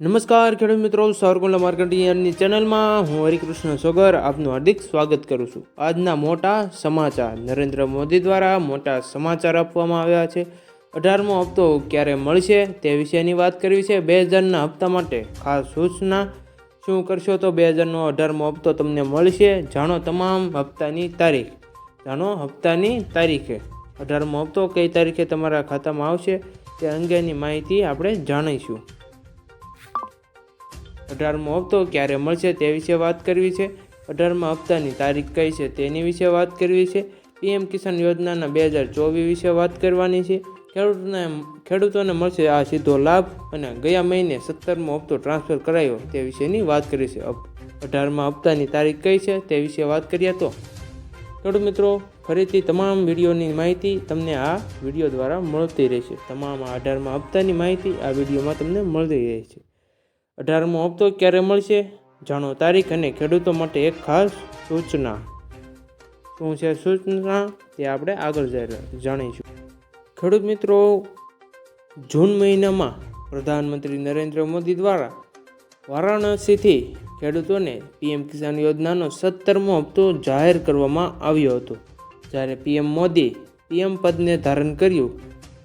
નમસ્કાર ખેડૂત મિત્રો સાવરકુંડલા માર્કેટિંગની ચેનલમાં હું હરિકૃષ્ણ સોગર આપનું હાર્દિક સ્વાગત કરું છું. આજના મોટા સમાચાર. નરેન્દ્ર મોદી દ્વારા મોટા સમાચાર આપવામાં આવ્યા છે. અઢારમો હપ્તો ક્યારે મળશે તે વિશેની વાત કરવી છે. બે હજારના હપ્તા માટે ખાસ સૂચના. શું કરશો તો બે હજારનો અઢારમો હપ્તો તમને મળશે. જાણો તમામ હપ્તાની તારીખ. જાણો હપ્તાની તારીખે. અઢારમો હપ્તો કઈ તારીખે તમારા ખાતામાં આવશે તે અંગેની માહિતી આપણે જાણીશું. અઢારમો હપ્તો ક્યારે મળશે તે વિશે વાત કરવી છે. અઢારમા હપ્તાની તારીખ કઈ છે તેની વિશે વાત કરવી છે. પીએમ કિસાન યોજનાના બે હજાર ચોવીસ વિશે વાત કરવાની છે. ખેડૂતોને ખેડૂતોને મળશે આ સીધો લાભ અને ગયા મહિને સત્તરમો હપ્તો ટ્રાન્સફર કરાયો તે વિશેની વાત કરી છે. અઢારમા હપ્તાની તારીખ કઈ છે તે વિશે વાત કરીએ તો. ખેડૂત મિત્રો, ફરીથી તમામ વિડીયોની માહિતી તમને આ વીડિયો દ્વારા મળતી રહેશે. તમામ અઢારમા હપ્તાની માહિતી આ વિડીયોમાં તમને મળતી રહે છે. અઢારમો હપ્તો ક્યારે મળશે? જાણો, તારીખ અને ખેડૂતો માટે એક ખાસ સૂચના. શું છે સૂચના? તે આપણે આગળ જાણીશું. ખેડૂત મિત્રો, જૂન મહિનામાં પ્રધાનમંત્રી નરેન્દ્ર મોદી દ્વારા વારાણસીથી ખેડૂતોને પીએમ કિસાન યોજનાનો સત્તરમો હપ્તો જાહેર કરવામાં આવ્યો હતો. જ્યારે પીએમ મોદી પીએમ પદને ધારણ કર્યું,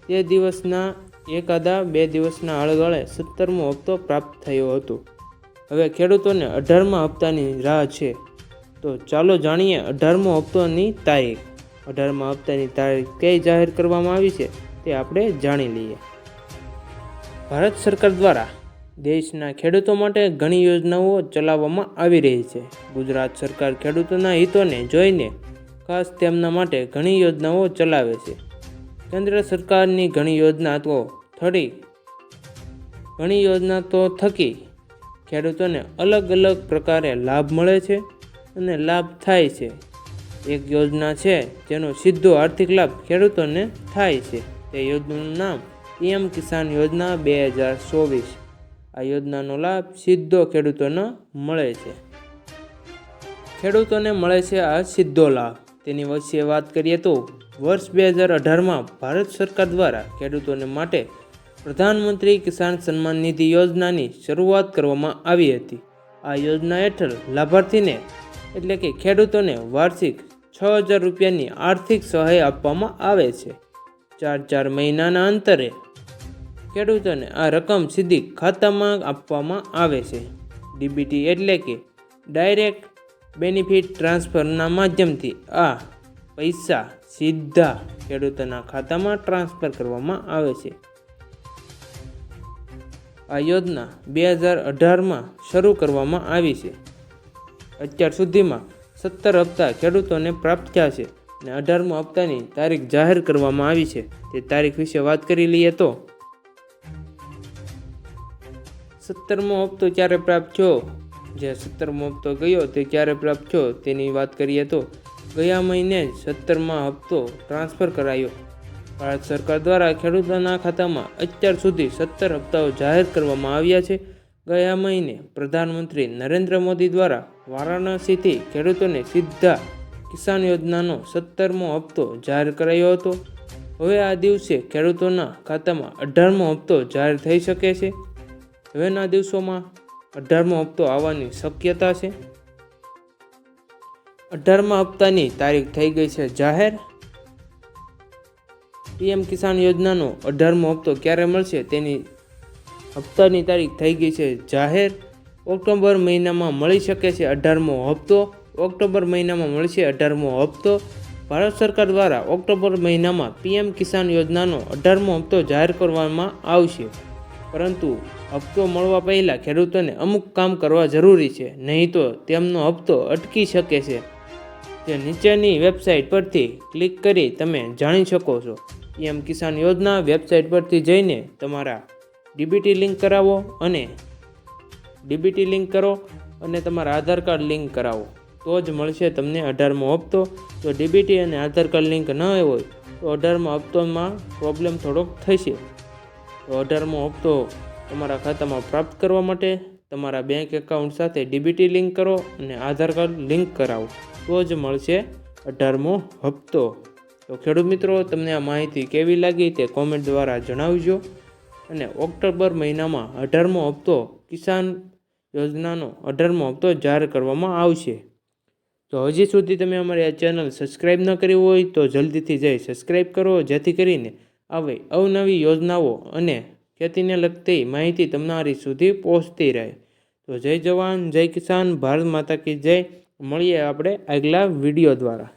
તે દિવસના એકાદા બે દિવસના અળગળે સત્તરમો હપ્તો પ્રાપ્ત થયો હતો. હવે ખેડૂતોને અઢારમા હપ્તાની રાહ છે. તો ચાલો જાણીએ અઢારમો હપ્તોની તારીખ. અઢારમા હપ્તાની તારીખ કઈ જાહેર કરવામાં આવી છે તે આપણે જાણી લઈએ. ભારત સરકાર દ્વારા દેશના ખેડૂતો માટે ઘણી યોજનાઓ ચલાવવામાં આવી રહી છે. ગુજરાત સરકાર ખેડૂતોના હિતોને જોઈને ખાસ તેમના માટે ઘણી યોજનાઓ ચલાવે છે. કેન્દ્ર સરકારની ઘણી યોજના તો થડી. ઘણી યોજના તો થકી. ખેડૂતોને અલગ અલગ પ્રકારે લાભ મળે છે અને લાભ થાય છે. એક યોજના છે જેનો સીધો આર્થિક લાભ ખેડૂતોને થાય છે. તે યોજનાનું નામ પીએમ કિસાન યોજના બે હજાર ચોવીસ. આ યોજનાનો લાભ સીધો ખેડૂતોને મળે છે. ખેડૂતોને મળે છે આ સીધો લાભ. તેની વચ્ચે વાત કરીએ તો વર્ષ બે હજાર અઢારમાં ભારત સરકાર દ્વારા ખેડૂતોને માટે પ્રધાનમંત્રી કિસાન સન્માન નિધિ યોજનાની શરૂઆત કરવામાં આવી હતી. આ યોજના હેઠળ લાભાર્થીને એટલે કે ખેડૂતોને વાર્ષિક છ હજાર રૂપિયાની આર્થિક સહાય આપવામાં આવે છે. ચાર ચાર મહિનાના અંતરે ખેડૂતોને આ રકમ સીધી ખાતામાં આપવામાં આવે છે. ડીબીટી એટલે કે ડાયરેક્ટ બેનિફિટ ટ્રાન્સફરના માધ્યમથી આ પૈસા સીધા ખેડૂતોના ખાતામાં ટ્રાન્સફર કરવામાં આવે છે. આ યોજના બે હજાર અઢારમાં શરૂ કરવામાં આવી છે. અત્યાર સુધીમાં સત્તર હપ્તા ખેડૂતોને પ્રાપ્ત થયા છે અને અઢારમો હપ્તાની તારીખ જાહેર કરવામાં આવી છે. તે તારીખ વિશે વાત કરી લઈએ તો સત્તરમો હપ્તો ક્યારે પ્રાપ્ત થયો? જે સત્તરમો હપ્તો ગયો તે ક્યારે પ્રાપ્ત થયો તેની વાત કરીએ તો ગયા મહિને જ સત્તરમાં હપ્તો ટ્રાન્સફર કરાયો. ભારત સરકાર દ્વારા ખેડૂતોના ખાતામાં અત્યાર સુધી સત્તર હપ્તાઓ જાહેર કરવામાં આવ્યા છે. ગયા મહિને પ્રધાનમંત્રી નરેન્દ્ર મોદી દ્વારા વારાણસીથી ખેડૂતોને સીધા કિસાન યોજનાનો સત્તરમો હપ્તો જાહેર કરાયો હતો. હવે આ દિવસે ખેડૂતોના ખાતામાં અઢારમો હપ્તો જાહેર થઈ શકે છે. હવેના દિવસોમાં અઢારમો હપ્તો આવવાની શક્યતા છે. અઢારમા હપ્તાની તારીખ થઈ ગઈ છે જાહેર. પીએમ કિસાન યોજનાનો અઢારમો હપ્તો ક્યારે મળશે તેની હપ્તાની તારીખ થઈ ગઈ છે જાહેર. ઓક્ટોબર મહિનામાં મળી શકે છે અઢારમો હપ્તો. ઓક્ટોબર મહિનામાં મળશે અઢારમો હપ્તો. ભારત સરકાર દ્વારા ઓક્ટોબર મહિનામાં પીએમ કિસાન યોજનાનો અઢારમો હપ્તો જાહેર કરવામાં આવશે. પરંતુ હપ્તો મળવા પહેલાં ખેડૂતોને અમુક કામ કરવા જરૂરી છે, નહીં તો તેમનો હપ્તો અટકી શકે છે. જે નીચેની વેબસાઇટ પરથી ક્લિક કરી તમે જાણી શકો છો. પીએમ કિસાન યોજના વેબસાઇટ પરથી જઈને તમારા ડીબીટી લિંક કરાવો અને ડીબીટી લિંક કરો અને તમારા આધાર કાર્ડ લિંક કરાવો. તો જ મળશે તમને અઢારમો હપ્તો. જો ડીબીટી અને આધાર કાર્ડ લિંક ન હોય, તો અઢારમો હપ્તોમાં પ્રોબ્લેમ થોડોક થશે. તો અઢારમો હપ્તો તમારા ખાતામાં પ્રાપ્ત કરવા માટે તમારા બેંક એકાઉન્ટ સાથે ડીબીટી લિંક કરો અને આધાર કાર્ડ લિંક કરાવો. તો જ મળશે અઢારમો હપ્તો. તો ખેડૂત મિત્રો, તમને આ માહિતી કેવી લાગી તે કોમેન્ટ દ્વારા જણાવજો. અને ઓક્ટોબર મહિનામાં અઢારમો હપ્તો કિસાન યોજનાનો અઢારમો હપ્તો જાહેર કરવામાં આવશે. તો હજી સુધી તમે અમારી આ ચેનલ સબસ્ક્રાઈબ ન કરી હોય તો જલ્દીથી જઈ સબસ્ક્રાઈબ કરો, જેથી કરીને આવી અવનવી યોજનાઓ અને ખેતીને લગતી માહિતી તમારી સુધી પહોંચતી રહે. તો જય જવાન, જય કિસાન, ભારત માતા કી જય. મળીએ આપણે આગલા વીડિયો દ્વારા.